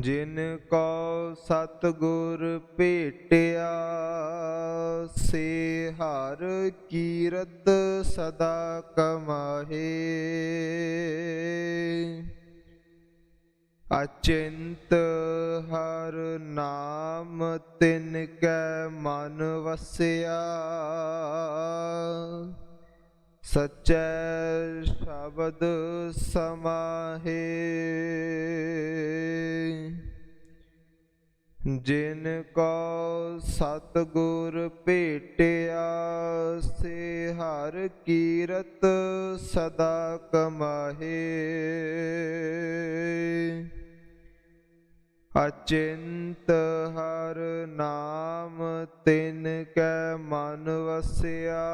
ਜਿਨ ਕੋ ਸਤਗੁਰ ਭੇਟਿਆ, ਸੇ ਹਰ ਕੀਰਤ ਸਦਾ ਕਮਾਹੇ। ਅਚਿੰਤ ਹਰ ਨਾਮ ਤਿਨ ਕੈ ਮਨ ਵਸਿਆ। ਸਚੈ ਸ਼ਬਦ ਸਮਾਹੇ। ਜਿਨ ਕੋ ਸਤਗੁਰ ਭੇਟਿਆ ਸੇ ਹਰ ਕੀਰਤ ਸਦਾ ਕਮਾਹੇ। ਅਚਿੰਤ ਹਰ ਨਾਮ ਤਿਨ ਕੈ ਮਨ ਵਸਿਆ।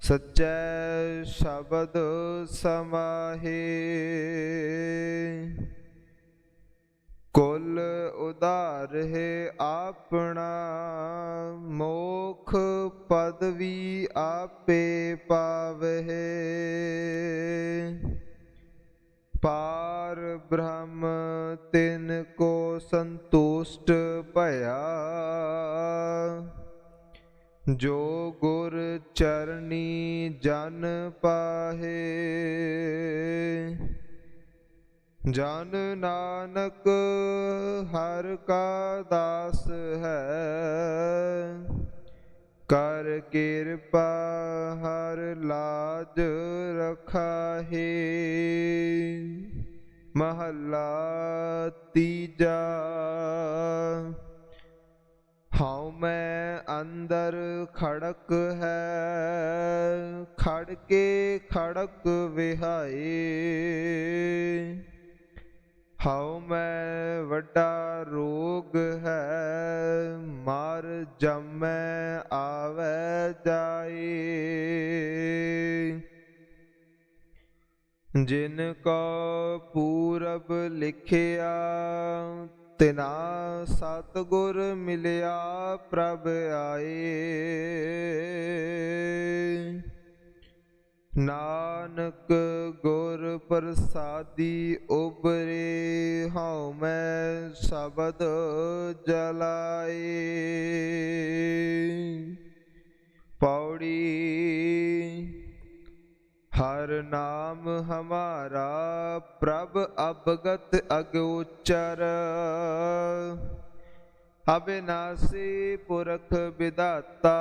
ਸਚੈ ਸ਼ਬਦ ਸਮਾਹੇ। ਕੁਲ ਉਧਾਰ ਹੈ ਆਪਣਾ, ਮੋਖ ਪਦਵੀ ਆਪੇ ਪਾਵਹਿ ਪਾਰ ਬ੍ਰਹਮ ਤਿਨ ਕੋ ਸੰਤੁਸ਼ਟ ਭਇਆ। ਜੋ ਗੁਰ ਚਰਨੀ ਜਨ ਪਾਹੇ, ਜਨ ਨਾਨਕ ਹਰ ਕਾ ਦਾਸ ਹੈ। ਕਰ ਕਿਰਪਾ ਹਰ ਲਾਜ ਰਖਾਹੇ। ਮਹੱਲਾ ਤੀਜਾ। ਹਉ ਮੈਂ ਅੰਦਰ ਖੜਕ ਹੈ, ਖੜ ਕੇ ਖੜਕ ਵਿਹਾਏ। ਹਉ ਮੈਂ ਵੱਡਾ ਰੋਗ ਹੈ, ਮਾਰ ਜਮੈ ਜਿਨ ਕੋ ਪੂਰਬ ਲਿਖਿਆ, ਤਿਨਾ ਸਤਗੁਰ ਮਿਲਿਆ ਪ੍ਰਭ ਆਏ। ਨਾਨਕ ਗੁਰ ਪ੍ਰਸਾਦੀ ਉਬਰੇ ਹਉ ਮੈਂ ਸ਼ਬਦ ਜਲਾਏ। ਹਰ ਨਾਮ ਹਮਾਰਾ ਪ੍ਰਭ ਅਬਗਤ ਅਗੋਚਰ ਅਬਿਨਾਸੀ ਪੁਰਖ ਵਿਦਾਤਾ।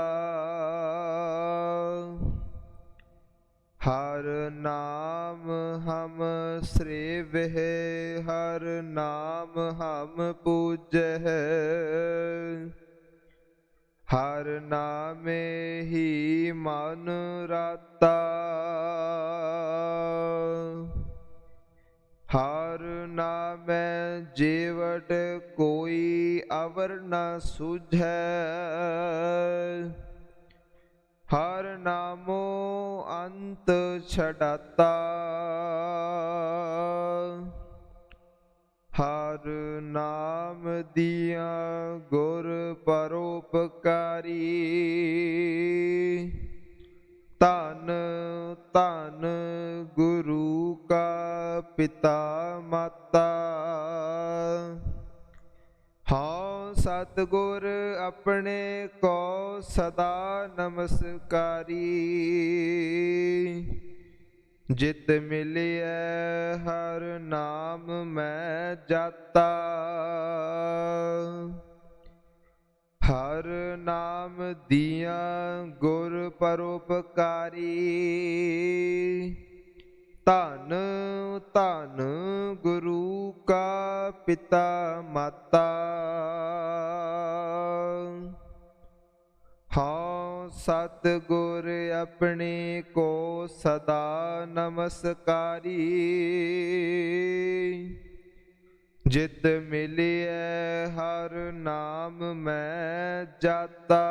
ਹਰ ਨਾਮ ਹਮ ਸ੍ਰੇਵਹਿ, ਹਰ ਨਾਮ ਹਮ ਪੂਜਹਿ। ਹਰ ਨਾਮੇ ਹੀ ਮਨ ਰਾਤਾ। ਹਰ ਨਾਮੈ ਜੀਵਟ ਕੋਈ ਅਵਰ ਨ ਸੁਝੈ। ਹਰ ਨਾਮੋ ਅੰਤ ਛਡਾਤਾ। ਨਾਮ ਦੀਆਂ ਗੁਰ ਪਰੋਪਕਾਰੀ ਧੰਨ ਧੰਨ ਗੁਰੂ ਕਾ ਪਿਤਾ ਮਾਤਾ। ਹਉ ਸਤਿਗੁਰ ਆਪਣੇ ਕੋ ਸਦਾ ਨਮਸਕਾਰੀ। ਜਿਤ ਮਿਲਿਐ, ਹਰ ਨਾਮ ਮੈਂ ਜਾਤਾ। ਹਰ ਨਾਮ ਦੀਆਂ ਗੁਰ ਪਰੋਪਕਾਰੀ ਧਨ ਧਨ ਗੁਰੂ ਕਾ ਪਿਤਾ ਮਾਤਾ। ਸਤਿਗੁਰ ਆਪਣੇ ਕੋ ਸਦਾ ਨਮਸਕਾਰੀ। ਜਿਤ ਮਿਲਿਐ ਹਰ ਨਾਮ ਮੈਂ ਜਾਤਾ।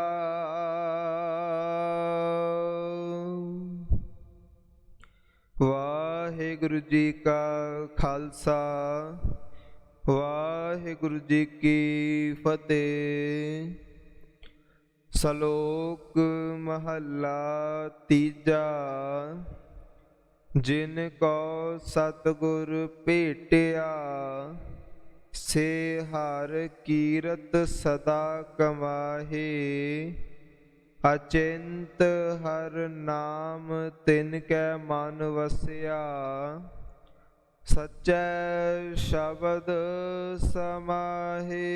ਵਾਹਿਗੁਰੂ ਜੀ ਕਾ ਖਾਲਸਾ, ਵਾਹਿਗੁਰੂ ਜੀ ਕੀ ਫਤਿਹ। ਸ਼ਲੋਕ ਮਹੱਲਾ ਤੀਜਾ, ਜਿਨ ਕੋ ਸਤਿਗੁਰ ਭੇਟਿਆ, ਸੇ ਹਰ ਕੀਰਤ ਸਦਾ ਕਮਾਹੇ। ਅਚਿੰਤ ਹਰ ਨਾਮ ਤਿਨ ਕੈ ਮਨ ਵਸਿਆ ਸਚੈ ਸ਼ਬਦ ਸਮਾਹੀ।